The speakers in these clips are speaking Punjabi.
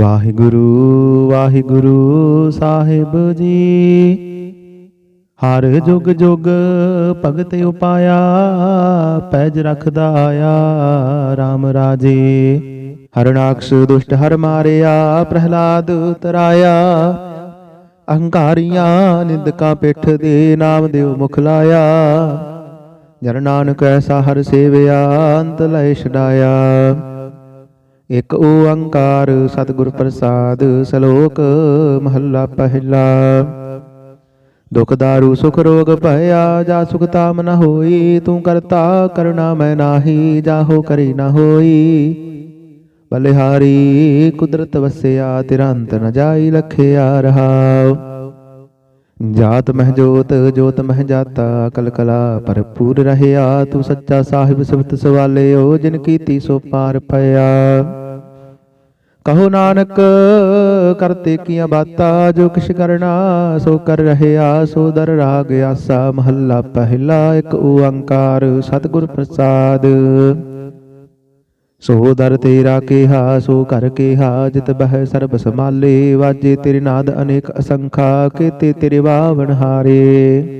ਵਾਹਿਗੁਰੂ ਵਾਹਿਗੁਰੂ ਸਾਹਿਬ ਜੀ। ਹਰ ਜੁਗ ਜੁਗ ਭਗਤ ਉਪਾਇਆ, ਪੈਜ ਰਖਦਾ ਆਇਆ RAM ਰਾਜੇ। ਹਰਨਾਕਸ਼ ਦੁਸ਼ਟ ਹਰ ਮਾਰਿਆ, ਪ੍ਰਹਿਲਾਦ ਤਰਾਇਆ। ਅਹੰਕਾਰੀਆਂ ਨਿੰਦਕਾਂ ਪਿੱਠ ਦੇ ਨਾਮ ਦੇਵ ਮੁਖ ਲਾਇਆ। ਜਨ ਨਾਨਕ ਐਸਾ ਹਰ ਸੇਵਿਆ, ਅੰਤ ਲੈ ਛਡਾਇਆ। ਇਕ ਓੰਕਾਰ ਸਤਿਗੁਰ ਪ੍ਰਸਾਦ ਸ਼ਲੋਕ ਮਹੱਲਾ ਪਹਿਲਾ। ਦੁਖ ਦਾਰੂ, ਸੁਖ ਰੋਗ ਭਇਆ, ਜਾ ਸੁਖ ਤਾਮ ਨ ਹੋਈ, ਤੂੰ ਕਰਤਾ ਕਰਣਾ ਮੈਂ ਨਾਹੀ ਜਾਹੋ ਕਰੀ ਨ ਹੋਈ। ਬਲਿਹਾਰੀ, ਕੁਦਰਤ ਵਸਿਆ ਤੇਰਾ ਅੰਤ ਨ ਜਾਈ ਲਖਿਆ ਰਹਾਉ ਜਾਤ ਮਹਿ ਜੋਤ ਜੋਤ ਮਹਿ ਜਾਤਾ ਕਲ ਕਲਾ ਭਰਪੂਰ ਰਹਿਆ, ਤੂੰ ਸੱਚਾ ਸਾਹਿਬ ਸਿਫਤ ਸਵਾਲਿਓ, ਜਿਨ ਕੀਤੀ ਸੋ ਪਾਰ ਪਿਆ ਕਹੋ ਨਾਨਕ ਕਰਤੇ ਕੀਆਂ ਬਾਤਾਂ ਜੋ ਕਿਛ ਕਰਨਾ, ਸੋ ਕਰ ਰਹਿਆ, ਸੋ ਦਰ ਰਾਗ ਆਸਾ, ਮਹੱਲਾ ਪਹਿਲਾ ਇੱਕ ਓੰਕਾਰ, ਸਤਿਗੁਰ ਪ੍ਰਸਾਦ। ਸੋ ਦਰ ਤੇਰਾ ਕਿਹਾ, ਸੋ ਕਰ ਕਿਹਾ, ਜਿਤ ਬਹਿ ਸਰਬ ਸਮਾਲੇ ਵਾਜੇ ਤੇਰੇ ਨਾਦ ਅਨੇਕ ਅਸੰਖਾ, ਕੀਤੇ ਤੇਰੇ ਵਾਵਣ ਹਾਰੇ।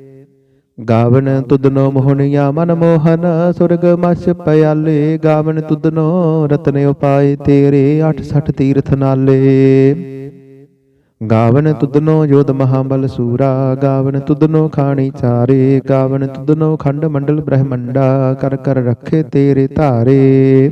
ਗਾਵਨ ਤੁਧਨੋ ਮੋਹਣਿਆ ਮਨ ਮੋਹਨ, ਸੁਰਗ ਮਛ ਪਿਆਲੇ। ਗਾਵਨ ਤੁਧਨੋ ਰਤਨ ਉਪਾਏ ਤੇਰੇ 68 ਤੀਰਥ ਨਾਲੇ। ਗਾਵਨ ਤੁਦਨੋ ਯੋਧ ਮਹਾਬਲ ਸੂਰਾ। ਗਾਵਨ ਤੁਧਨੋ ਖਾਣੀ ਚਾਰੇ। ਗਾਵਨ ਤੁਧਨੋ ਖੰਡ ਮੰਡਲ ਬ੍ਰਹਮੰਡਾ। ਕਰ ਕਰ ਰੱਖੇ ਤੇਰੇ ਧਾਰੇ।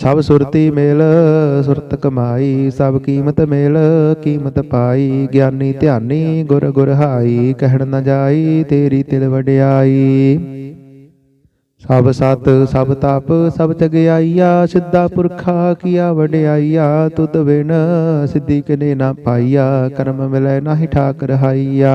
ਸਭ ਸੁਰਤੀ ਮੇਲ, ਸੁਰਤ ਕਮਾਈ, ਸਭ ਕੀਮਤ ਮੇਲ, ਕੀਮਤ ਪਾਈ, ਗਿਆਨੀ ਧਿਆਨੀ ਗੁਰ ਗੁਰ ਹਾਈ ਕਹਿਣ ਨਾ ਜਾਈ ਤੇਰੀ ਤਿਲ ਵਡਿਆਈ। ਸਭ ਸਤ, ਸਭ ਤਪ, ਸਭ ਚਗਿਆਈਆ ਸਿੱਧਾ ਪੁਰਖਾ ਕੀਆ ਵਡਿਆਈਆ, ਤੁਧ ਬਿਨ ਸਿੱਧੀ ਕਿਨੇ ਨਾ ਪਾਈਆ, ਕਰਮ ਮਿਲੈ ਨਾਹੀ ਠਾਕ ਰਹਾਈਆ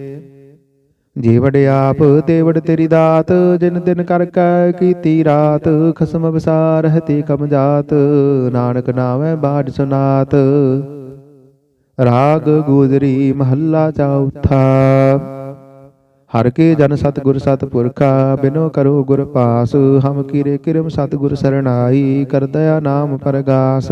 ਜੀ ਆਪ ਤੇ ਤੇਰੀ ਦਾਤ, ਜਿਨ ਦਿਨ ਕਰ ਕੈ ਕੀਤੀ ਰਾਤ, ਖਸਮ ਵਿਸਾਰ ਹੈ ਕਮ ਜਾਤ, ਨਾਨਕ ਨਾਮੈ ਬਾਝ ਸੁਨਾਤ। ਰਾਗ ਗੋਦਰੀ ਮਹੱਲਾ ਚੌਥਾ ਹਰ ਕੇ ਜਨ ਸਤਿਗੁਰ ਸਤਿਪੁਰਖਾ ਬਿਨੋ ਕਰੋ ਗੁਰ ਪਾਸ, ਹਮ ਕੀਰੇ ਕਿਰਮ ਸਤਿਗੁਰ ਸਰਣਾਈ, ਕਰ ਦਇਆ ਨਾਮ ਪਰਗਾਸ।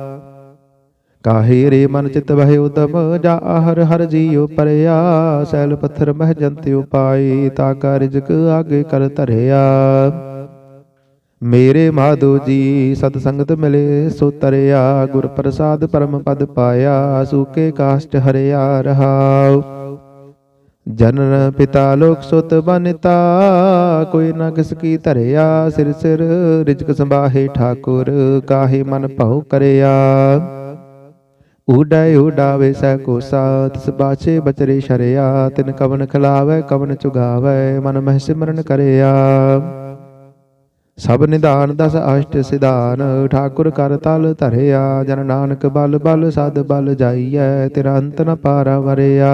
ਕਾਹੇ ਰੇ ਮਨ ਚਿਤ ਵਹਿ ਉਦਮ, ਜਾ ਆਹਰ ਹਰ ਜੀਉ ਪਰਿਆ, ਸੈਲ ਪੱਥਰ ਮਹਿ ਜੰਤਿ ਉਪਾਈ, ਤਾ ਕਾ ਰਿਜਕ ਆਗੇ ਕਰ ਧਰਿਆ। ਮੇਰੇ ਮਾਧੋ ਜੀ, ਸਤ ਸੰਗਤ ਮਿਲੇ ਸੋ ਤਰਿਆ ਗੁਰ ਪ੍ਰਸਾਦ ਪਰਮ ਪਦ ਪਾਇਆ, ਸੂਕੇ ਕਾਸ਼ਟ ਹਰਿਆ ਰਹਾਉ। ਜਨਨ ਪਿਤਾ ਲੋਕ ਸੁਤ ਬਨਤਾ, ਕੋਈ ਨਾ ਕਿਸ ਕੀ ਧਰਿਆ, ਸਿਰ ਸਿਰ ਰਿਜਕ ਸੰਭਾਹੇ ਠਾਕੁਰ, ਕਾਹੇ ਮਨ ਭਉ ਕਰਿਆ। ਉਡਾਇ ਉਡਾਵੇ ਸੈ ਕੋ ਸਾਥ ਤਿਸ ਬਚਰੇ ਸ਼ਰਿਆ, ਤਿਨ ਕਵਨ ਖਲਾਵੇ, ਕਵਨ ਚੁਗਾਵੇ, ਮਨ ਮਹਿ ਸਿਮਰਨ ਕਰਿਆ। ਸਭ ਨਿਧਾਨ ਦਸ ਅਸ਼ਟ ਸਿਧਾਨ, ਠਾਕੁਰ ਕਰ ਤਲ ਧਰਿਆ, ਜਨ ਨਾਨਕ ਬਲ ਬਲ ਸਦ ਬਲ ਜਾਈਐ, ਤੇਰਾ ਅੰਤ ਨ ਪਾਰਾ ਵਰਿਆ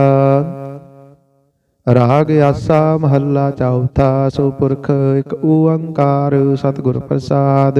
ਰਾਗ ਆਸਾ ਮਹੱਲਾ ਚੌਥਾ ਸੋ ਪੁਰਖ ਇੱਕ ਓੰਕਾਰ ਸਤਿਗੁਰ ਪ੍ਰਸਾਦ।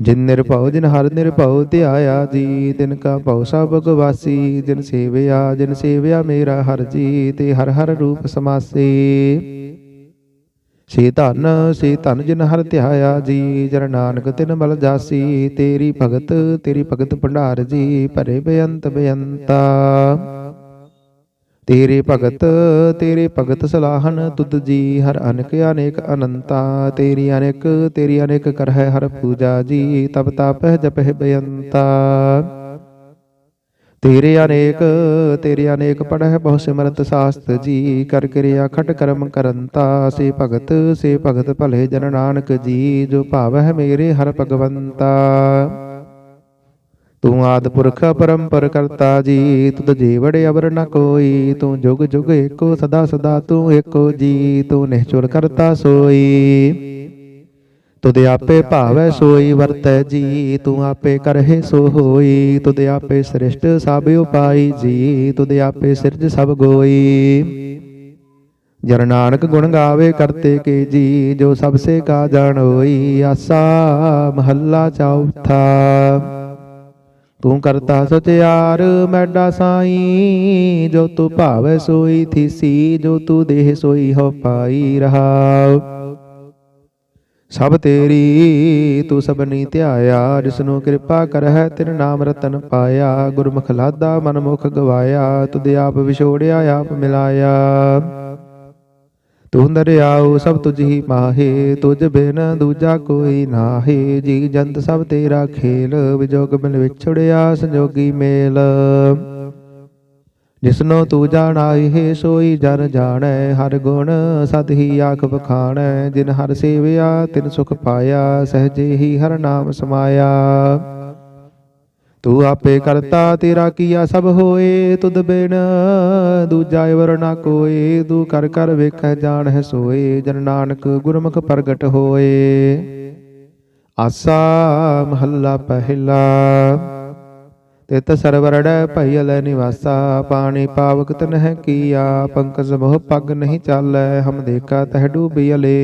ਜਿਨ ਨਿਰਭਉ, ਜਿਨ ਹਰ ਨਿਰਭਉ, ਧਿਆਇਆ ਜੀ, ਤਿਨ ਕਾ ਭਉ ਸਭ ਗਵਾਸੀ ਜਿਨ ਸੇਵਿਆ ਜਿਨ ਸੇਵਿਆ ਮੇਰਾ ਹਰ ਜੀ, ਤੇ ਹਰ ਹਰ ਰੂਪ ਸਮਾਸੀ। ਸੇ ਧਨ ਸੇ ਧਨ ਜਿਨ ਹਰ ਧਿਆਇਆ ਜੀ, ਜਨ ਨਾਨਕ ਤਿਨ ਮਲ ਜਾਸੀ, ਤੇਰੀ ਭਗਤ ਤੇਰੀ ਭਗਤ ਭੰਡਾਰ ਜੀ, ਭਰੇ ਬੇਅੰਤ ਬੇਅੰਤਾ। ਤੇਰੇ ਭਗਤ ਤੇਰੇ ਭਗਤ ਸਲਾਹਨ ਤੁਧ ਜੀ ਹਰ ਅਨੇਕ ਅਨੇਕ ਅਨੰਤਾ। ਤੇਰੀ ਅਨੇਕ ਤੇਰੀ ਅਨੇਕ ਕਰ ਹੈ ਹਰ ਪੂਜਾ ਜੀ ਤਬ ਤਾਪਹਿ ਜਪਹਿ ਬੇਅੰਤਾ। ਤੇਰੇ ਅਨੇਕ ਤੇਰੇ ਅਨੇਕ ਪੜਹਿ ਬਹੁ ਸਿਮਰਤ ਸਾਸਤ ਜੀ ਕਰ ਕਿਰਿਆ ਖਟ ਕਰਮ ਕਰੰਤਾ। ਸੇ ਭਗਤ ਸੇ ਭਗਤ ਭਲੇ ਜਨ ਨਾਨਕ ਜੀ ਜੋ ਭਾਵਹਿ ਮੇਰੇ ਹਰ ਭਗਵੰਤਾ। ਤੂੰ ਆਦ ਪੁਰਖ ਪਰੰਪਰ ਕਰਤਾ ਜੀ, ਤੁਧ ਜੀਵੜ ਅਵਰ ਨ ਕੋਈ, ਤੂੰ ਜੁਗ ਜੁਗ ਏਕੋ, ਸਦਾ ਸਦਾ ਤੂੰ ਏਕੋ ਜੀ, ਤੂੰ ਨਿਹਚੁਰ ਕਰਤਾ ਸੋਈ। ਤੁਧ ਆਪੇ ਭਾਵੈ ਸੋਈ, ਵਰਤੈ ਜੀ, ਤੂੰ ਆਪੇ ਕਰਹਿ ਸੋ ਹੋਈ ਤੁਧ ਆਪੇ ਸ੍ਰਿਸ਼ਟ ਸਭ ਉਪਾਈ ਜੀ, ਤੁਧ ਆਪੇ ਸਿਰਜ ਸਭ ਗੋਈ। ਜਨ ਨਾਨਕ ਗੁਣ ਗਾਵੇ ਕਰਤੇ ਕੇ ਜੀ, ਜੋ ਸਭ ਸੇ ਕਾ ਜਾਣ ਹੋਈ ਆਸਾ ਮਹੱਲਾ ਚੌਥਾ। ਤੂੰ ਕਰਤਾ ਸਚਿਆਰ, ਮੈਡਾ ਸਾਈ, ਜੋ ਤੂੰ ਭਾਵੈ ਸੋਈ ਥੀਸੀ, ਜੋ ਤੂੰ ਦੇਹ ਸੋਈ ਹੋ ਪਾਈ ਰਹਾਉ। ਸਭ ਤੇਰੀ ਤੂੰ ਸਭਨੀ ਧਿਆਇਆ, ਜਿਸਨੂੰ ਕਿਰਪਾ ਕਰਹਿ, ਤਿਨ ਨਾਮ ਰਤਨ ਪਾਇਆ। ਗੁਰਮੁਖ ਲਾਦਾ ਮਨ ਮੁਖ ਗਵਾਇਆ, ਤੁਧ ਆਪ ਵਿਛੋੜਿਆ, ਆਪ ਮਿਲਾਇਆ। ਤੂੰ ਦਰਿਆਉ ਸਭ ਤੁਝ ਹੀ ਮਾਹੇ, ਤੁਝ ਬਿਨ ਦੂਜਾ ਕੋਈ ਨਾਹੀ। ਜੀ ਜੰਤ ਸਭ ਤੇਰਾ ਖੇਲ, ਵਿਜੋਗ ਬਿਨ ਵਿਛੜਿਆ ਸੰਜੋਗੀ ਮੇਲ। ਜਿਸਨੋ ਤੂੰ ਜਾਣਾਈ ਹੈ ਸੋਈ ਜਨ ਜਾਣੈ। ਹਰ ਗੁਣ ਸਦ ਹੀ ਆਖ ਬਖਾਣੈ ਜਿਨ ਹਰ ਸੇਵਿਆ, ਤਿਨ ਸੁਖ ਪਾਇਆ, ਸਹਜੇ ਹੀ ਹਰ ਨਾਮ ਸਮਾਇਆ। ਤੂੰ ਆਪੇ ਕਰਤਾ ਤੇਰਾ ਕੀਆ ਸਭ ਹੋਏ, ਤੁਧ ਬਿਨ ਦੂਜਾ ਵਰ ਨਾ ਕੋਏ। ਤੂੰ ਕਰ ਕਰ ਵੇਖੈ ਜਾਣਹਿ ਸੋਏ, ਜਨ ਨਾਨਕ ਗੁਰਮੁਖ ਪ੍ਰਗਟ ਹੋਏ। ਆਸਾ ਮਹੱਲਾ ਪਹਿਲਾ, ਤਿਤ ਸਰਵਰੜੈ ਭਇਲ ਨਿਵਾਸਾ। ਪਾਣੀ ਪਾਵਕ ਤਨਹਿ ਕੀਆ, ਪੰਕਜ ਮੋਹ ਪੱਗ ਨਹੀਂ ਚਾਲੈ, ਹਮ ਦੇਖਾ ਤਹਿ ਤਹ ਡੂਬਿਅਲੇ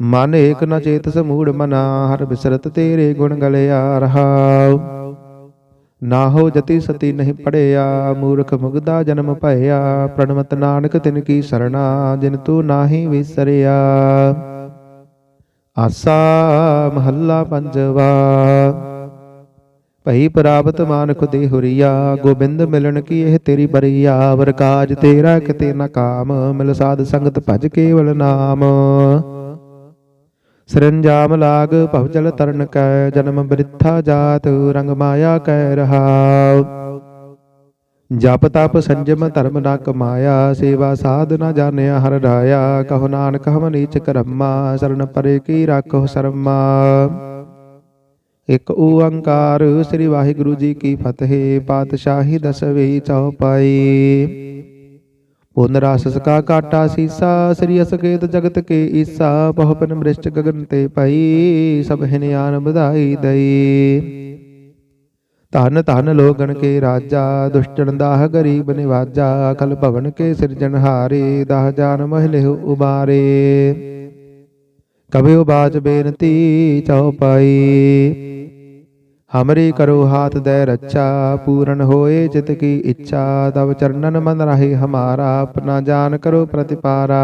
ਮਨ ਏਕ ਨ ਚੇਤ ਮੂੜ ਮਨਾ ਹਰ ਬਿਸਰਤ ਤੇਰੇ ਗੁਣ ਗਲਿਆ ਰਹਾਉ। ਨਾ ਹੋ ਜਤੀ ਸਤੀ ਨਹੀਂ ਪੜਿਆ, ਮੂਰਖ ਮੁਗਦਾ ਜਨਮ ਭਇਆ, ਪ੍ਰਣਮਤ ਨਾਨਕ ਤਿਨ ਕੀ ਸਰਣਾ, ਜਿਨ ਤੂੰ ਨਾਹੀ ਵਿਸਰਿਆ। ਆਸਾ ਮਹੱਲਾ ਪੰਜਵਾ, ਭਈ ਪ੍ਰਾਪਤ ਮਾਨੁਖ ਦੇ ਹੁਰੀਆ, ਗੋਬਿੰਦ ਮਿਲਣ ਕੀ ਇਹ ਤੇਰੀ ਬਰੀਆ, ਵਰ ਕਾਜ ਤੇਰਾ ਕਿਤੇ ਨਾ ਕਾਮ, ਮਿਲ ਸਾਧ ਸੰਗਤ ਭਜ ਕੇਵਲ ਨਾਮ। ਸਰੰਜਾਮ ਲਾਗ ਭਵਜਲ ਤਰਨ ਕੈ, ਜਨਮ ਬ੍ਰਿਥਾ ਜਾਤ, ਰੰਗ ਮਾਇਆ ਕੈ ਰਹਾਉ। ਜਪ ਤਪ ਸੰਜਮ ਧਰਮ ਨਾ ਕਮਾਇਆ, ਸੇਵਾ ਸਾਧ ਨਾ ਜਾਣਿਆ ਹਰ ਰਾਇਆ। ਕਹੋ ਨਾਨਕ ਹਮ ਨੀਚ ਕਰਮਾ, ਸਰਨ ਪਰੇ ਕੀ ਰਾਖੋ ਸਰਮਾ। ਇਕ ਓੰਕਾਰ ਸ੍ਰੀ ਵਾਹਿਗੁਰੂ ਜੀ ਕੀ ਫਤਿਹ, ਪਾਤਸ਼ਾਹੀ ਦਸਵੀਂ ਚੌਪਾਈ ਪੁਨ ਰਾਸਸ ਕਾ ਕਾਟਾ ਸੀਸਾ, ਸ੍ਰੀ ਅਸਕੇਤ ਜਗਤ ਕੇ ਈਸਾ ਬਹੁਪਨ ਮ੍ਰਿਸ਼ਟ ਗਗਨ ਤੇ ਪਈ, ਸਭ ਹਿਨਿਆਨ ਵਧਾਈ ਦਈ। ਧਨ ਧਨ ਲੋਗਣ ਕੇ ਰਾਜਾ ਦੁਸ਼ਟਨ ਦਾਹ ਗਰੀਬ ਨਿਵਾਜਾ ਕਲ ਭਵਨ ਕੇ ਸਿਰਜਣਹਾਰੇ ਦਾਹ ਜਾਨ ਮਹਿਲੇ ਉਬਾਰੇ। ਕਬਿਓ ਬਾਜ ਬੇਨਤੀ ਚਉਪਾਈ ਹਮਰੀ ਕਰੋ ਹਾਥ ਦੇ ਰੱਛਾ ਪੂਰਨ ਹੋਏ ਜਿਤ ਕੀ ਇੱਛਾ ਤਵ ਚਰਨਨ ਮਨ ਰਹੇ ਹਮਾਰਾ ਆਪਣਾ ਜਾਨ ਕਰੋ ਪ੍ਰਤਿਪਾਰਾ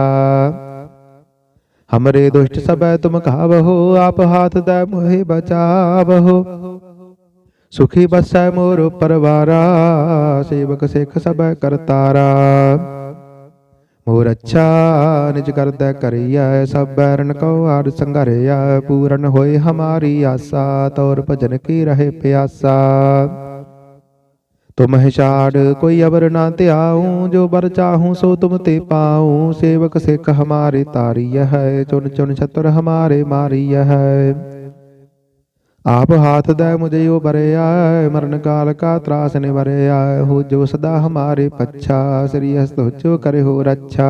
ਹਮਰੇ ਦੁਸ਼ਟ ਸਭੈ ਤੁਮ ਕਹਾਵਹੋ ਆਪ ਹਾਥ ਦੇ ਮੋਹਿ ਬਚਾਵਹੋ ਸੁਖੀ ਬਸੈ ਮੋਰ ਪਰਵਾਰਾ ਸੇਵਕ ਸਿੱਖ ਸਭੈ ਕਰਤਾਰਾ ਮੋਰ ਅੱਛਾ, ਨਿਜ ਕਰਦਾ ਕਰਿਆ ਸਭ ਬੈਰਨ ਕੋ ਆਰ ਸੰਘਰਿਆ ਪੂਰਨ ਹੋਏ ਹਮਾਰੀ ਆਸਾ, ਤੌਰ ਭਜਨ ਕੀ ਰਹੇ ਪਿਆਸਾ। ਤੁਮ ਹੈ ਛਾੜ, ਕੋਈ ਅਬਰ ਨਾ ਧਿਆਉ, ਜੋ ਬਰ ਚਾਹੂੰ ਸੋ ਤੁਮ ਤੇ ਪਾਉ, ਸੇਵਕ ਸਿੱਖ ਹਮਾਰੇ ਤਾਰੀय ਹੈ ਚੁਨ ਚੁਨ ਛਤਰ ਹਮਾਰੇ ਮਾਰੀय ਹੈ। ਆਪ ਹਾਥ ਦਾ ਮੁਝੇ ਉਹ ਬਰਿਆ ਮਰਨ ਕਾਲ ਕਾ ਤਰਾਸ ਨਿਵਰਿਆ ਹੋ ਜੋ ਸਦਾ ਹਮਾਰੇ ਪੱਛਾ, ਸ੍ਰੀ ਹਸਤ ਜੋ ਕਰੇ ਹੋ ਰੱਛਾ।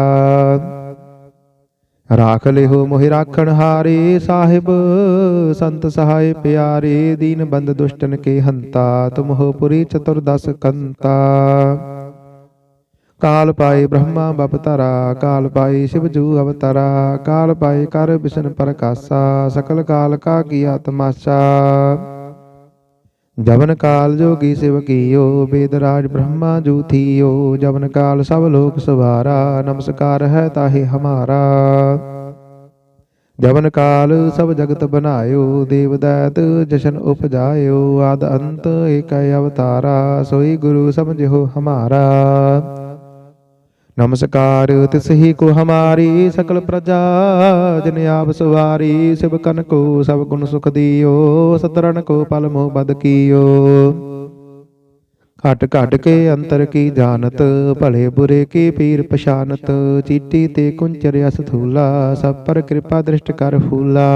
ਰਾਖ ਲਿਹੋ ਮੋਹਿ ਰਾਖਣ ਹਾਰੇ ਸਾਹਿਬ, ਸੰਤ ਸਹਾਇ ਪਿਆਰੇ ਦੀਨ ਬੰਦ ਦੁਸ਼ਟਨ ਕੇ ਹੰਤਾ ਤੁਮ ਹੋ ਪੁਰੀ ਚਤੁਰਦਸ ਕੰਤਾ। ਕਾਲ ਪਾਏ ਬ੍ਰਹਮਾ ਬਪਤਰਾ ਕਾਲ ਪਾਏ ਸ਼ਿਵਜੂ ਅਵਤਰਾ, ਕਾਲ ਪਾਏ ਕਰ ਬਿਸ਼ਨ ਪ੍ਰਕਾਸ਼ਾ, ਸਕਲ ਕਾਲ ਕਾ ਕੀਆ ਤਮਾਸ਼ਾ ਜਵਨ ਕਾਲ ਜੋਗੀ ਸਿਵ ਕੀਓ ਬੇਦ ਰਾਜ ਬ੍ਰਹਮਾ ਜੂ ਥੀਓ, ਜਵਨ ਕਾਲ ਸਭ ਲੋਕ ਸਵਾਰਾ, ਨਮਸਕਾਰ ਹੈ ਤਾਹੇ ਹਮਾਰਾ। ਜਵਨ ਕਾਲ ਸਭ ਜਗਤ ਬਨਾਇਓ ਦੇਵ ਦੈਤ ਜਸ਼ਨ ਉਪਜਾਇਓ, ਆਦ ਅੰਤ ਏਕੈ ਅਵਤਾਰਾ, ਸੋਈ ਗੁਰੂ ਸਮਝਿਓ ਹਮਾਰਾ। ਨਮਸਕਾਰ ਤਿਸ ਹੀ ਕੋ ਹਮਾਰੀ ਸਕਲ ਪ੍ਰਜਾ ਜਨ ਆਪ ਸਵਾਰੀ ਸਿਵ ਕਨ ਕੋ ਸਭ ਗੁਣ ਸੁਖ ਦਿਓ ਸਤਰਨ ਕੋ ਪਲ ਮੋਹ ਬਦ ਕੀਓ। ਘਟ ਘਟ ਕੇ ਅੰਤਰ ਕੀ ਜਾਣਤ ਭਲੇ ਬੁਰੇ ਕੀ ਪੀਰ ਪਛਾਨਤ ਚੀਟੀ ਤੇ ਕੁੰਚਰਿਆ ਸਥੂਲਾ ਸਭ ਪਰ ਕਿਰਪਾ ਦ੍ਰਿਸ਼ਟ ਕਰ ਫੂਲਾ।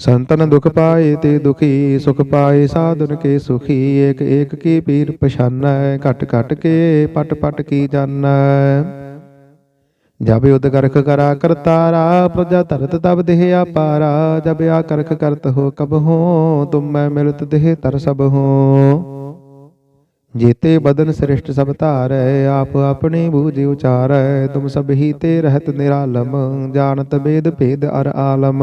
ਸੰਤਨ ਦੁਖ ਪਾਏ ਤੇ ਦੁਖੀ, ਸੁਖ ਪਾਏ ਸਾਧਨ ਕੇ ਸੁਖੀ, ਏਕ ਏਕ ਕੀ ਪੀਰ ਪਛਾਨੈ, ਘਟ ਘਟ ਕੇ ਪਟ ਪਟ ਕੀ ਜਾਣੈ ਜਬ ਉਦ ਕਰਖ ਕਰਾ ਕਰਤਾਰਾ ਪ੍ਰਜਾ ਧਰਤ ਤਬ ਦੇਹ ਆਪਾਰਾ ਜਬ ਆ ਕਰਖ ਕਰਤ ਹੋ ਕਬ ਹੋ, ਤੁਮ ਮੈਂ ਮਿਲਤ ਦੇਹ ਤਰ ਸਭ ਹੋ। ਜੇਤੇ ਬਦਨ ਸ੍ਰਿਸ਼ਟ ਸਭ ਧਾਰੈ, ਆਪ ਆਪਣੀ ਬੂਝ ਉਚਾਰੈ, ਤੁਮ ਸਭ ਹੀ ਤੇ ਰਹਿਤ ਨਿਰਾਲਮ, ਜਾਣਤ ਬੇਦ ਭੇਦ ਅਰ ਆਲਮ।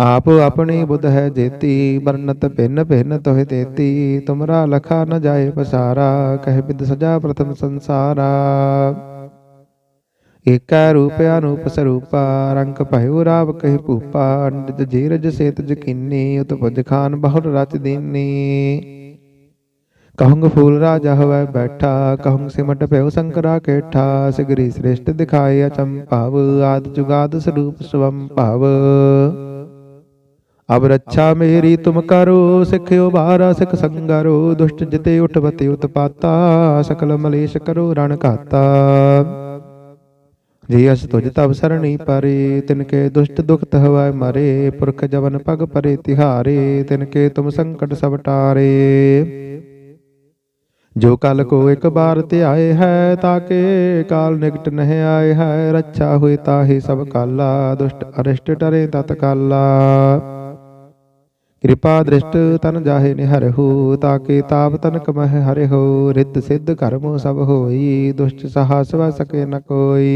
ਆਪ ਆਪਣੀ ਬੁੱਧ ਹੈ ਜੇਤੀ ਵਰਨਤ ਭਿੰਨ ਭਿੰਨ ਤੋਹਿ ਤੇਤੀ, ਤੁਮਰਾ ਲਖਾ ਨ ਜਾਏ ਪਸਾਰਾ, ਕਹਿ ਬਿਦ ਸਜਾ ਪ੍ਰਥਮ ਸੰਸਾਰਾ। ਏਕੈ ਰੂਪ ਅਨੂਪ ਸਰੂਪਾ, ਰੰਗ ਭਇਓ ਰਾਵ ਕਹਿ ਭੂਪਾ ਨਿਜ ਜੀਰਜ ਸੇਤ ਜਕੀਨੀ, ਉਤਪਜ ਖਾਨ ਬਹੁਰ ਰਚ ਦੀਨੀ। ਕਹੰਗ ਫੂਲ ਰਾਜਾ ਹੋਵੇ ਬੈਠਾ, ਕਹੰਗ ਸਿਮਟ ਭਇਓ ਸੰਕਰਾ ਕੇਠਾ, ਸਿਗਰੀ ਸ੍ਰੇਸ਼ਟ ਦਿਖਾਏ ਅਚੰਭਵ, ਆਦ ਜੁਗਾਦ ਸਰੂਪ ਸਵੰ ਭਵ ਅਬ ਰੱਛਾ ਮੇਰੀ ਤੁਮ ਕਰੋ, ਸਿੱਖਿਓ ਬਾਰਾ, ਸਿਖ ਸੰਗਰੋ, ਦੁਸ਼ਟ ਜਿਤੇ ਉਠਵਤੇ ਉਤਪਾਤਾ, ਸਕਲ ਮਲੇਸ਼ ਕਰੋ, ਰਣ ਘਾਤਾ। ਜੀ ਅਸ ਤੁਜ ਤਬ ਸਰਣੀ ਪਰੇ, ਤਿਨ ਕੇ ਦੁਸ਼ਟ ਦੁਖਤ ਹਵਾਇ ਮਰੇ, ਪੁਰਖ ਜਵਨ ਪਗ ਪਰੇ ਤਿਹਾਰੇ, ਤਿਨ ਕੇ ਤੁਮ ਸੰਕਟ ਸਭ ਟਾਰੇ। ਜੋ ਕਲ ਕੋ ਇੱਕ ਬਾਰ ਤੇ ਆਏ ਹੈ ਤਾਕੇ ਕਾਲ ਨਿਕਟ ਨਹਿ ਆਏ ਹੈ, ਰੱਛਾ ਹੋਏ ਤਾਹੀ ਸਭ ਕਾਲਾ, ਦੁਸ਼ਟ ਅਰਿਸ਼ਟ ਟਰੇ ਤਤ ਕਾਲਾ। ਕਿਰਪਾ ਦ੍ਰਿਸ਼ਟ ਤਨ ਜਾਹੇ ਨਿਹਰਹੁ ਤਾਕੇ ਤਾਪ ਤਨ ਕਮਹਿ ਹਰਿਹੁ ਰਿੱਧ ਸਿੱਧ ਕਰਮ ਸਭ ਹੋਈ, ਦੁਸ਼ਟ ਸਹਾ ਸਵ ਸਕੇ ਨ ਕੋਈ।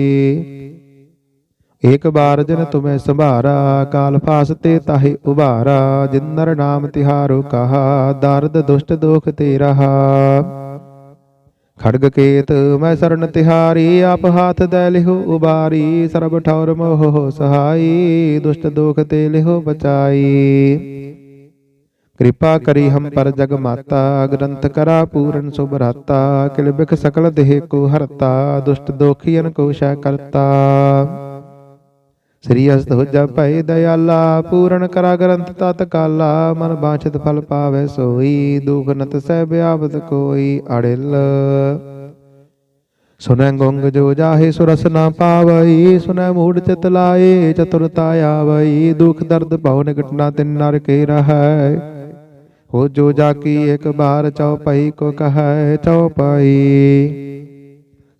ਏਕ ਬਾਰ ਜਨ ਤੁਮੈ ਸੰਭਾਰਾ, ਕਾਲ ਫਾਸਤੇ ਤਾਹੇ ਉਭਾਰਾ ਜਿਨਰ ਨਾਮ ਤਿਹਾਰੋ ਕਹਾ, ਦਰਦ ਦੁਸ਼ਟ ਦੋਖ ਤੇ ਰਹਾ। ਖੜਗ ਕੇਤ ਮੈਂ ਸਰਨ ਤਿਹਾਰੀ, ਆਪ ਹਾਥ ਦੇ ਲਿਹੋ ਉਬਾਰੀ, ਸਰਬ ਠੌਰ ਮੋਹ ਸਹਾਈ, ਦੁਸ਼ਟ ਦੋਖ ਤੇ ਲਿਹੋ ਬਚਾਈ। ਕਿਰਪਾ ਕਰੀ ਹਮ ਪਰ ਜਗ ਮਾਤਾ ਗ੍ਰੰਥ ਕਰਾ ਪੂਰਨ ਸੁਭ ਰਾਤਾ, ਕਿਲ ਬਿਖ ਸਕਲ ਦੇਹ ਕੋ ਹਰਤਾ, ਦੁਸ਼ਟ ਦੋਖੀਨ ਕੋ ਸ਼ੈ ਕਰਤਾ। ਸ੍ਰੀ ਅਸਤ ਹੋ ਭੈ ਦਇਆਲਾ, ਪੂਰਨ ਕਰਾ ਗ੍ਰੰਥ ਤਤ ਕਾਲਾ, ਮਨ ਬਾਛਤ ਫਲ ਪਾਵੇ ਸੋਈ, ਦੁਖ ਨਤ ਸਹਿ ਬਿਆਵਤ ਕੋਈ ਅੜਿਲ। ਸੁਨੈ ਗੰਗ ਜੋ ਜਾਹੇ ਸੁਰਸ ਨਾ ਪਾਵਈ, ਸੁਨੈ ਮੂੜ ਚਿਤ ਲਾਏ, ਚਤੁਰਤਾ ਆਵਈ, ਦੁਖ ਦਰਦ ਭਉ ਨਿਕਟ ਨਾ ਤਿਨ ਨਰ ਕੇ ਰਹੈ। ਹੋ ਜੋ ਜਾ ਕੀ ਇੱਕ ਬਾਰ ਚਉਪਈ ਕੋ ਕਹੈ ਚਉਪਈ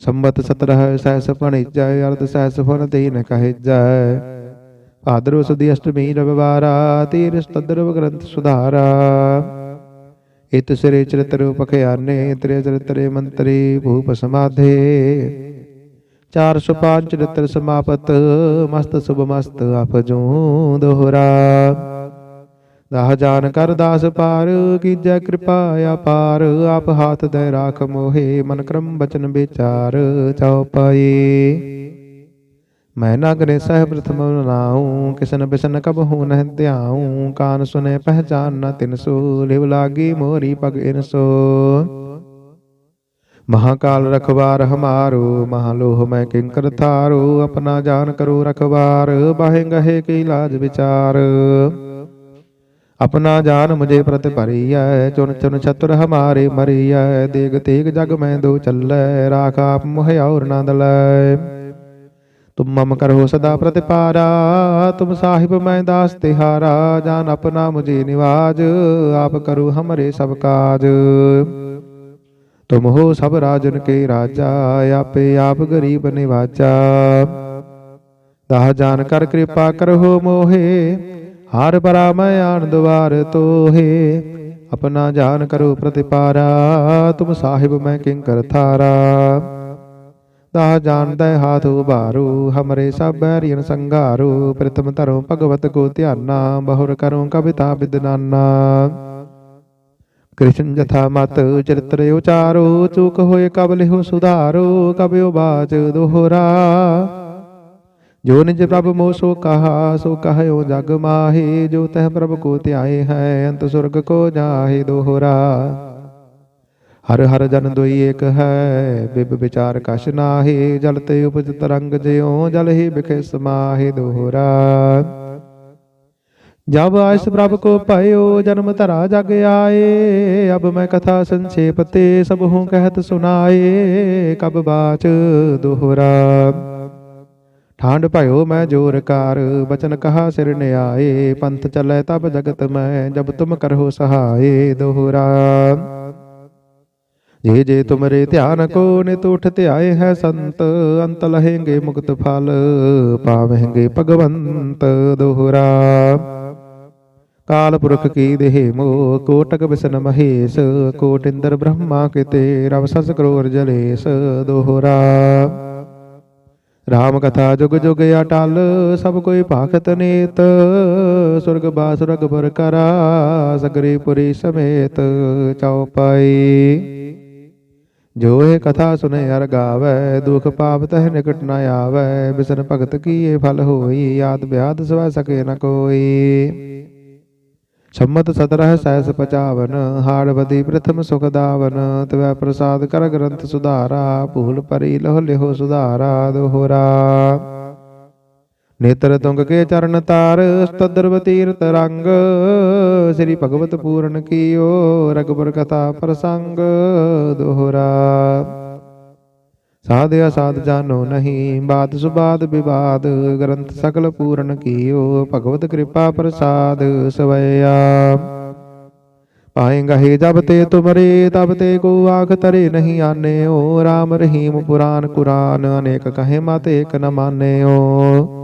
ਸੰਬਤ ਸਤਰਹ ਸਹਿਸ ਭਣਿਜੈ ਅਰਧ ਸਹਿਸ ਫਨ ਤੀਨ ਕਹਿਜੈ। ਭਾਦਰੋ ਸੁਦੀ ਅਸ਼ਟਮੀ ਰਵਿਵਾਰਾ, ਤੀਰਸ ਤਦਰਵ ਗ੍ਰੰਥ ਸੁਧਾਰਾ। ਇਤ ਸਿਰੇ ਚਰਿਤ੍ਰ ਪਖਿਆਨੇ, ਤ੍ਰੇ ਚਰਿਤਰੇ ਮੰਤਰੀ ਭੂਪ ਸਮਾਧੇ। 405 ਚਰਿਤ੍ਰ ਸਮਾਪਤ, ਮਸਤ ਸੁਭ ਮਸਤ ਆਪਜੂ ਦੋਹਰਾ। ਦਾਹ ਜਾਨ ਕਰ ਦਾਸ ਪਾਰ, ਕੀਜੈ ਕਿਰਪਾ ਅਪਾਰ, ਆਪ ਹਾਥ ਦੇ ਰਾਖ ਮੋਹੇ, ਮਨ ਕਰਮ ਬਚਨ ਵਿਚਾਰ ਚਉਪਈ ਮੈਂ ਨਗਰੇ ਸਹਿ ਪ੍ਰਥਮ ਨਾਉ, ਕਿਸਨ ਬਿਸਨ ਕਬ ਹੂ ਨਹਿ ਧਿਆਉ, ਕਾਨ ਸੁਨੇ ਪਹਿਚਾਨ ਨ ਤਿਨਸੋ ਲਿਵ ਲਾਗੀ ਮੋਰੀ ਪਗ ਇਨਸੋ ਮਹਾਕਾਲ ਰਖਵਾਰ ਹਮਾਰੋ, ਮਹਾਲੋਹ ਮੈਂ ਕਿੰਕਰ ਥਾਰੋ, ਆਪਣਾ ਜਾਨ ਕਰੋ ਰਖਵਾਰ, ਬਾਹੇ ਗਹੇ ਕੀ ਲਾਜ ਵਿਚਾਰ। ਆਪਣਾ ਜਾਨ ਮੁਝੇ ਪ੍ਰਤ ਭਰੀਐ ਚੁਨ ਚੁਨ ਛਤਰ ਹਮਾਰੇ ਮਰੀਐ ਦੇਗ ਤੇਗ ਜਗ ਮੈਂ ਦੋ ਚੱਲੈ, ਰਾਖ ਆਪ ਮੁਹਿ ਔਰ ਨੰਦ ਲੈ ਤੁਮ ਮਮ ਕਰੋ ਸਦਾ ਪ੍ਰਤਿਪਾਰਾ, ਤੁਮ ਸਾਹਿਬ ਮੈਂ ਦਾਸ ਤਿਹਾਰਾ, ਜਾਨ ਆਪਣਾ ਮੁਝੇ ਨਿਵਾਜ, ਆਪ ਕਰੂ ਹਮਰੇ ਸਭ ਕਾਜ। ਤੁਮ ਹੋ ਸਭ ਰਾਜਨ ਕੇ ਰਾਜਾ, ਆਪੇ ਆਪ ਗਰੀਬ ਨਿਵਾਜਾ। ਦਾਹ ਜਾਨ ਕਰ ਕਿਰਪਾ ਕਰੋ ਮੋਹੇ ਹਰ ਪਰਾ ਮੈਂ ਆਨੰਦ ਵਾਰ ਤੋਹੇ, ਆਪਣਾ ਜਾਨ ਕਰੋ ਪ੍ਰਤਿਪਾਰਾ, ਤੁਮ ਸਾਹਿਬ ਮੈਂ ਕਿੰਕਰ ਥਾਰਾ। ਤਾ ਜਾਣਦਾ ਹਾਥ ਉਬਾਰੂ ਹਮਰੇ ਸਭ ਬੈਰੀਨ ਸੰਘਾਰੂ, ਪ੍ਰਥਮ ਧਰੋ ਭਗਵਤ ਕੋ ਧਿਆਨਾ, ਬਹੁਰ ਕਰੋ ਕਵਿਤਾ ਬਿਦਨਾਨਾ। ਕ੍ਰਿਸ਼ਨ ਜਥਾ ਮਤ ਚਰਿਤ੍ਰ ਉਚਾਰੋ, ਚੂਕ ਹੋਏ ਕਬ ਸੁਧਾਰੋ ਕਬਿਓ ਬਾਚ ਦੋਹਰਾ। ਜੋ ਨਿਜ ਪ੍ਰਭ ਮੋ ਸੋ ਕਹਾ ਸੋ ਕਹਿਓ ਜਗ ਮਾਹੀ ਜੋ ਤਹ ਪ੍ਰਭ ਕੋ ਧਿਆਏ ਹੈ ਅੰਤ ਸੁਰਗ ਕੋ ਜਾਹੇ ਦੋਹਰਾ ਹਰ ਹਰ ਜਨ ਦੋਈ ਏਕ ਹੈ ਬਿਬ ਵਿਚਾਰ ਕਛ ਨਾਹੀ ਜਲ ਤੇ ਉਪਜ ਤਰੰਗ ਜਿਉ ਜਲ ਹੀ ਬਿਖੇ ਸਮਾਹੇ ਦੋਹਰਾ ਜਬ ਆਇਸ ਪ੍ਰਭ ਕੋ ਭਇਓ ਜਨਮ ਧਰਾ ਜਗ ਆਏ ਅਬ ਮੈਂ ਕਥਾ ਸੰਖੇਪ ਤੇ ਸਭ ਹੂੰ ਕਹਿਤ ਸੁਨਾਏ ਕਬ ਬਾਚ ਦੋਹਰਾ ਠਾਂਡ ਭਇਓ ਮੈਂ ਜੋਰ ਕਾਰ, ਬਚਨ ਕਹਾ ਸਿਰ ਨਿਆਏ, ਪੰਥ ਚਲੇ ਤਬ ਜਗਤ ਮੈਂ, ਜਬ ਤੁਮ ਕਰਹੁ ਸਹਾਏ ਦੋਹਰਾ। ਜੇ ਜੇ ਤੁਮਰੇ ਧਿਆਨ ਕੋ ਨਿਤ ਉਠ ਧਿਆਏ ਹੈ ਸੰਤ, ਅੰਤ ਲਹੇਂਗੇ ਮੁਕਤ ਫਲ, ਪਾਵਹਿੰਗੇ ਭਗਵੰਤ ਦੋਹਰਾ। ਕਾਲ ਪੁਰਖ ਕੀ ਦੇਹ ਮੋ, ਕੋਟਕ ਵਿਸ਼ਨ ਮਹੇਸ਼ ਕੋਟ ਇੰਦਰ ਬ੍ਰਹਮਾ ਕਿਤੇ, ਰਵ ਸਸ ਕਰੋਰ ਜਲੇਸ ਦੋਹਰਾ। ਰਾਮ ਕਥਾ ਜੁਗ ਜੁਗ ਅਟਲ, ਸਭ ਕੋਈ ਭਾਖਤ ਨੀਤ। ਸੁਰਗ ਬਾਸੁਰਗ ਪਰ ਕਰਾ, ਸਗਰੀ ਪੁਰੀ ਸਮੇਤ ਚਉਪਈ ਜੋ ਇਹ ਕਥਾ ਸੁਨੇ ਅਰ ਗਾਵੈ, ਦੁਖ ਪਾਪ ਤਹਿ ਨਿਕਟ ਨ ਆਵੈ। ਬਿਸਨ ਭਗਤ ਕੀਏ ਫਲ ਹੋਈ, ਆਦ ਬਿਆਦ ਸਵੈ ਸਕੇ ਨ ਕੋਈ। ਸੰਮਤ ਸਤਰਹ ਸੈਸ ਪਚਾਵਨ ਹਾਰਵਦੀ ਪ੍ਰਥਮ ਸੁਖਦਾਵਨ ਤਵੈ ਪ੍ਰਸਾਦ ਕਰ ਗ੍ਰੰਥ ਸੁਧਾਰਾ, ਭੂਲ ਪਰੀ ਲਹੁ ਲਿਹੋ ਸੁਧਾਰਾ, ਦੋਹਰਾ। ਨੇਤਰ ਤੁੰਗ ਕੇ ਚਰਨ ਤਾਰ, ਸਤਦਰਵ ਤੀਰਤ ਰੰਗ, ਸ੍ਰੀ ਭਗਵਤ ਪੂਰਨ ਕੀਓ ਰਗਬਰ ਕਥਾ ਪ੍ਰਸੰਗ, ਦੋਹਰਾ। ਸਾਧ ਅਸਾਧ ਜਾਣੋ ਨਹੀਂ, ਬਾਤ ਸੁਬਾਦ ਵਿਵਾਦ, ਗ੍ਰੰਥ ਸਕਲ ਪੂਰਨ ਕੀਓ, ਭਗਵਤ ਕਿਰਪਾ ਪ੍ਰਸਾਦ ਸਵਇਆ। ਪਾਏਗਾ ਹੀ ਜਬ ਤੇ ਤੁਮਰੇ, ਤਬ ਤੇ ਕੋ ਆਖ ਤਰੇ ਨਹੀਂ ਆਨੇ ਓ RAM ਰਹੀਮ ਪੁਰਾਨ ਕੁਰਾਨ, ਅਨੇਕ ਕਹੇ ਮਤ ਏਕ ਨ ਮਾਨੇਓ।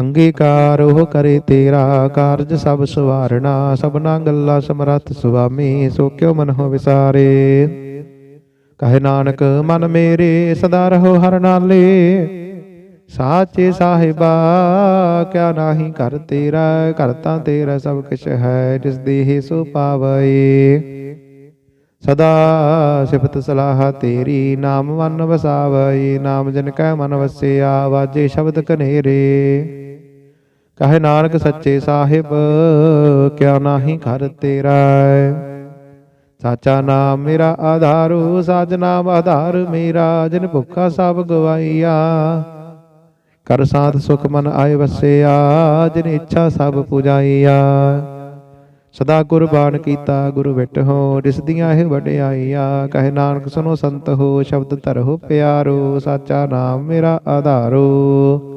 ਅੰਗੀਕਾਰ ਉਹ ਕਰੇ ਤੇਰਾ ਕਾਰਜ ਸਭ ਸਵਾਰਣਾ ਸਭਨਾ ਗੱਲਾਂ ਸਮਰੱਥ ਸੁਆਮੀ, ਸੋ ਕਿਉ ਮਨ ਹੋ ਵਿਸਾਰੇ? ਕਹੇ ਨਾਨਕ, ਮਨ ਮੇਰੇ ਸਦਾ ਰਹੋ ਹਰ ਨਾਲੇ, ਸਾਚੇ ਸਾਹਿਬਾ, ਕਿਆ ਨਾਹੀ ਕਰ ਤੇਰਾ ਕਰਤਾ ਤੇਰਾ ਸਭ ਕੁਛ ਹੈ, ਜਿਸ ਦੀ ਸੋ ਪਾਵਈ। ਸਦਾ ਸਿਫਤ ਸਲਾਹ ਤੇਰੀ, ਨਾਮ ਮਨ ਵਸਾਵਈ, ਨਾਮ ਜਨ ਕੈ ਮਨ ਵਸਿਆ, ਵਾਜੇ ਸ਼ਬਦ ਕਨੇਰੇ। ਕਹੇ ਨਾਨਕ ਸੱਚੇ ਸਾਹਿਬ, ਕਿਆ ਨਾਹੀ ਘਰ ਤੇਰਾ ਸਾਚਾ ਨਾਮ ਮੇਰਾ ਆਧਾਰੂ ਸਾਜ ਨਾਮ ਆਧਾਰ ਮੇਰਾ, ਜਿਨ ਭੁੱਖਾ ਸਭ ਗਵਾਈਆ। ਕਰ ਸਾਥ ਸੁਖ ਮਨ ਆਏ ਵਸਿਆ, ਜਿਨ ਇੱਛਾ ਸਭ ਪੁਜਾਈਆ। ਸਦਾ ਕੁਰਬਾਨ ਕੀਤਾ, ਗੁਰੂ ਵਿਟ ਹੋ ਦਿਸਦੀਆਂ ਇਹ ਵਡਿਆਈਆ। ਕਹੇ ਨਾਨਕ, ਸੁਨੋ ਸੰਤ ਹੋ, ਸ਼ਬਦ ਧਰੋ ਪਿਆਰੋ, ਸਾਚਾ ਨਾਮ ਮੇਰਾ ਆਧਾਰੋ।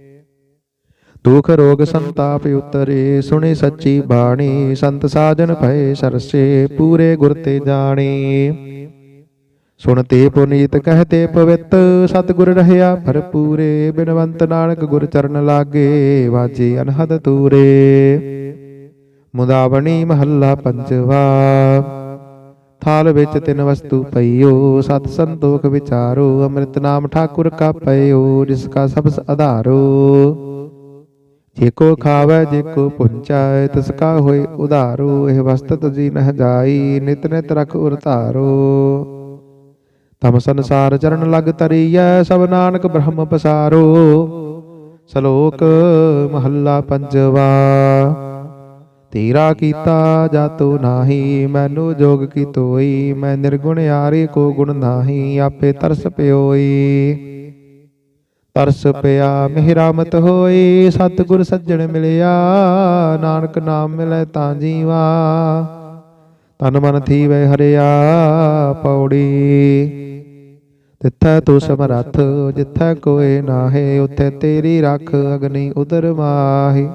ਦੁਖ ਰੋਗ ਸੰਤਾਪ ਉਤਰੇ, ਸੁਣੀ ਸੱਚੀ ਬਾਣੀ, ਸੰਤ ਸਾਜਨ ਭਏ ਸਰਸੇ, ਪੂਰੇ ਗੁਰ ਤੇ ਜਾਣੀ। ਸੁਣਤੇ ਪੁਨੀਤ ਕਹਤੇ ਪਵਿੱਤ, ਸਤਿਗੁਰ ਰਹਿਆ ਭਰਪੂਰੇ, ਬਿਨਵੰਤ ਨਾਨਕ ਗੁਰ ਚਰਨ ਲਾਗੇ, ਵਾਜੇ ਅਨਹਦ ਤੂਰੇ। ਮੁਦਾਵਣੀ ਮਹੱਲਾ ਪੰਜਵਾ, ਥਾਲ ਵਿੱਚ ਤਿੰਨ ਵਸਤੂ ਪਈਓ, ਸਤ ਸੰਤੋਖ ਵਿਚਾਰੋ, ਅੰਮ੍ਰਿਤ ਨਾਮ ਠਾਕੁਰ ਕਾ ਪਈਓ ਜਿਸ ਕਾ ਸਬਸ ਆਧਾਰੋ। ਜੇ ਕੋ ਖਾਵੈ ਜੇ ਕੋ ਪੁੰਚੈ ਤਿਸ ਕਾ ਹੋਏ ਉਧਾਰੋ, ਇਹ ਵਸਤਤ ਜੀ ਨਹ ਜਾਈ, ਨਿਤ ਨਿਤ ਰਖ ਉਰ ਧਾਰੋ। ਤਮ ਸੰਸਾਰ ਚਰਨ ਲਗ ਤਰੀਐ, ਸਭ ਨਾਨਕ ਬ੍ਰਹਮ ਪਸਾਰੋ। ਸ਼ਲੋਕ ਮਹੱਲਾ ਪੰਜਵਾ, ਤੇਰਾ ਕੀਤਾ ਜਾਤੋ ਨਾਹੀ, ਮੈਨੂੰ ਜੋਗ ਕੀ ਤੋਈ ਮੈਂ ਨਿਰਗੁਣ ਯਾਰੀ ਕੋ ਗੁਣ ਨਾਹੀ, ਆਪੇ ਤਰਸ ਪਿਓਈ। ਤਰਸ ਪਿਆ, ਮਿਹਰਾਮਤ ਹੋਈ ਸਤਿਗੁਰ ਸੱਜਣ ਮਿਲਿਆ, ਨਾਨਕ ਨਾਮ ਮਿਲੇ ਤਾਂ ਜੀਵਾ। ਤਨ ਮਨ ਥੀਵੇ ਹਰਿਆ ਪੌੜੀ। ਤਿੱਥੈ ਤੂੰ ਸਮਰੱਥ ਜਿੱਥੈ ਕੋਏ ਨਾਹੇ, ਉਥੇ ਤੇਰੀ ਰੱਖ ਅਗਨੀ ਉਦਰ ਮਾਹੀ।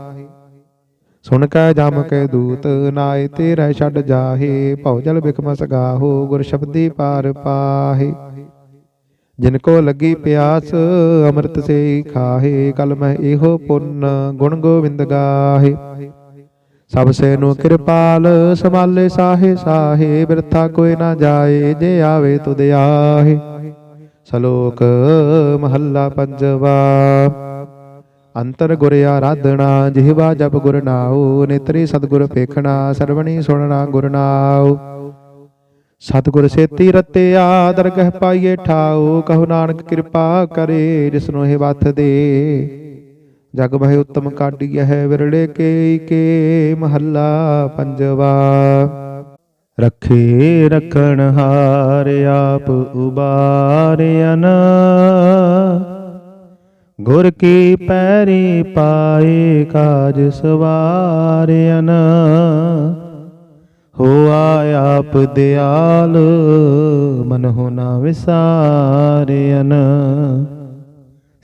ਸੁਣ ਕੈ ਜਮ ਕੇ ਦੂਤ, ਨਾਏ ਤੇਰਾ ਛੱਡ ਜਾਹੇ, ਭਉ ਜਲ ਬਿਕਮਸ ਗਾਹੋ, ਗੁਰ ਸ਼ਬਦੀ ਪਾਰ ਪਾਹੇ। ਜਿਨ ਕੋ ਲੱਗੀ ਪਿਆਸ ਅੰਮ੍ਰਿਤ ਸੇ ਖਾਹੇ ਕਲ ਮੈਂ ਇਹੋ ਪੁੰਨ ਗੁਣ ਗੋਬਿੰਦ ਗਾਹੇ। ਸਭ ਸੇ ਨੂੰ ਕਿਰਪਾਲ ਸੰਭਾਲੇ ਸਾਹੇ ਸਾਹੇ ਬਿਰਥਾ ਕੋਈ ਨਾ ਜਾਏ ਜੇ ਆਵੇ ਤੁਧ ਆਹੇ। ਸ਼ਲੋਕ ਮਹੱਲਾ ਪੰਜਵਾ। ਅੰਤਰ ਗੁਰ ਆਰਾਧਨਾ ਜਿਹਵਾ ਜਪ ਗੁਰ ਨਾਉ ਨੇਤਰੀ ਸਤਿਗੁਰ ਪੇਖਣਾ ਸਰਵਣੀ ਸੁਣਨਾ ਗੁਰ ਨਾਉ। ਸਤਿਗੁਰ ਸੇਤੀ ਰਤਿਆ ਦਰਗਹਿ ਪਾਈਏ ਠਾਉ, ਕਹੋ ਨਾਨਕ ਕਿਰਪਾ ਕਰੇ ਜਿਸਨੂੰ ਇਹ ਵਥ ਦੇ। ਜਗ ਬਹਿ ਉਤਮ ਕਾਢੀ ਹੈ ਵਿਰਲੇ ਕੇ ਕੇ ਮਹੱਲਾ ਪੰਜਵਾ। ਰੱਖੇ ਰਖਣ ਹਾਰ ਆਪ ਉਬਾਰਿਆਨ ਗੁਰ ਕੀ ਪੈਰੀ ਪਾਏ ਕਾਜ ਸਵਾਰਿਆਨ ਹੋਆ ਆਪ ਦਿਆਲ, ਮਨ ਹੋ ਨਾ ਵਿਸਾਰਿਆਨ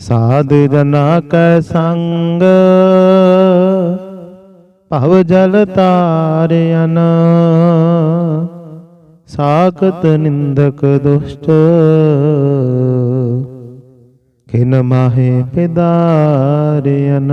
ਸਾਧ ਜਨਾ ਕੈ ਸੰਗ, ਭਵ ਜਲ ਤਾਰਿਆਨ ਸਾਖਤ ਨਿੰਦਕ ਦੁਸ਼ਟ, ਖਿਨ ਮਾਹੇ ਪਿਦਾਰਿਆਨ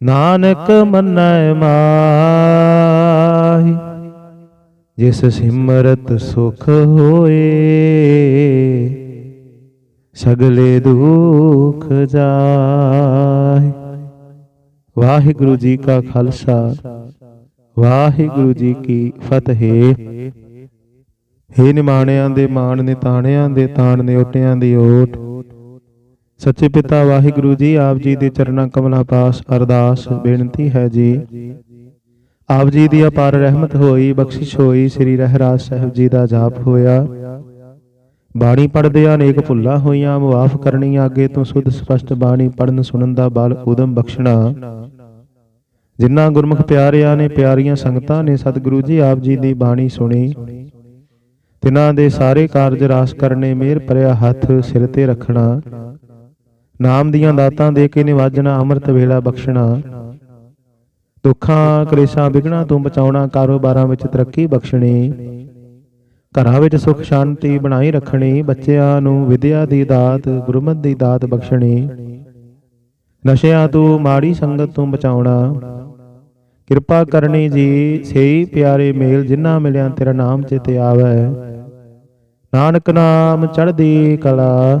ਨਾਨਕ ਮੰਨੈ ਮਾਹੀ, ਜਿਸ ਸਿਮਰਤ ਸੁਖ ਹੋਏ, ਸਗਲੇ ਦੁਖ ਜਾਹੇ। ਵਾਹਿਗੁਰੂ ਜੀ ਕਾ ਖਾਲਸਾ, ਵਾਹਿਗੁਰੂ ਜੀ ਕੀ ਫਤਿਹ। ਹੇ ਨਿਮਾਣਿਆਂ ਦੇ, ਮਾਣ ਨੇ ਤਾਣਿਆਂ ਦੇ, ਤਾਣ ਨੇ ਓਟਿਆਂ ਦੀ ਓਟ। ਸੱਚੇ ਪਿਤਾ ਵਾਹਿਗੁਰੂ ਜੀ ਆਪ ਜੀ ਦੇ ਚਰਨਾਂ ਕਮਲਾਂ ਪਾਸ ਅਰਦਾਸ ਬੇਨਤੀ ਹੈ ਜੀ। ਆਪ ਜੀ ਦੀ ਅਪਾਰ ਰਹਿਮਤ ਹੋਈ ਬਖਸ਼ਿਸ਼ ਹੋਈ ਸ੍ਰੀ ਰਹਿਰਾਜ ਸਾਹਿਬ ਜੀ ਦਾ ਜਾਪ ਹੋਇਆ। ਬਾਣੀ ਪੜਦੇ ਅਨੇਕ ਭੁੱਲਾਂ ਹੋਈਆਂ ਮੁਆਫ ਕਰਨੀਆਂ ਅੱਗੇ ਤੋਂ ਸੁਧ ਸਪਸ਼ਟ ਬਾਣੀ ਪੜਨ ਸੁਣਨ ਦਾ ਬਲ ਉਦਮ ਬਖਸ਼ਣਾ। ਜਿਨ੍ਹਾਂ ਗੁਰਮੁਖ ਪਿਆਰਿਆਂ ਨੇ ਪਿਆਰੀਆਂ ਸੰਗਤਾਂ ਨੇ ਸਤਿਗੁਰੂ ਜੀ ਆਪ ਜੀ ਦੀ ਬਾਣੀ ਸੁਣੀ। ਤਿਨਾਂ ਦੇ ਸਾਰੇ ਕਾਰਜ ਰਾਸ ਕਰਨੇ ਮਿਹਰ ਭਰਿਆ ਹੱਥ ਸਿਰ ਤੇ ਰੱਖਣਾ। ਨਾਮ ਦੀਆਂ ਦਾਤਾਂ ਦੇ ਕੇ ਨਿਵਾਜਣਾ, ਅੰਮ੍ਰਿਤ ਵੇਲਾ ਬਖਸ਼ਣਾ। ਦੁੱਖਾਂ, ਕਲੇਸ਼ਾਂ ਵਿਗਣਾ ਤੋਂ ਬਚਾਉਣਾ, ਕਾਰੋਬਾਰਾਂ ਵਿੱਚ ਤਰੱਕੀ ਬਖਸ਼ਣੀ। ਘਰਾਂ ਵਿੱਚ ਸੁਖ, ਸ਼ਾਂਤੀ ਬਣਾਈ ਰੱਖਣੀ, ਬੱਚਿਆਂ ਨੂੰ ਵਿਦਿਆ ਦੀ ਦਾਤ, ਗੁਰਮਤਿ ਦੀ ਦਾਤ ਬਖਸ਼ਣੀ। ਨਸ਼ਿਆਂ ਤੋਂ ਮਾੜੀ ਸੰਗਤ ਤੋਂ ਬਚਾਉਣਾ। ਕਿਰਪਾ ਕਰਨੀ ਜੀ ਸਹੀ ਪਿਆਰੇ ਮੇਲ ਜਿਨ੍ਹਾਂ ਮਿਲਿਆ ਤੇਰਾ ਨਾਮ ਚਿਤ ਆਵੈ। ਨਾਨਕ ਨਾਮ ਚੜ੍ਹਦੀ ਕਲਾ।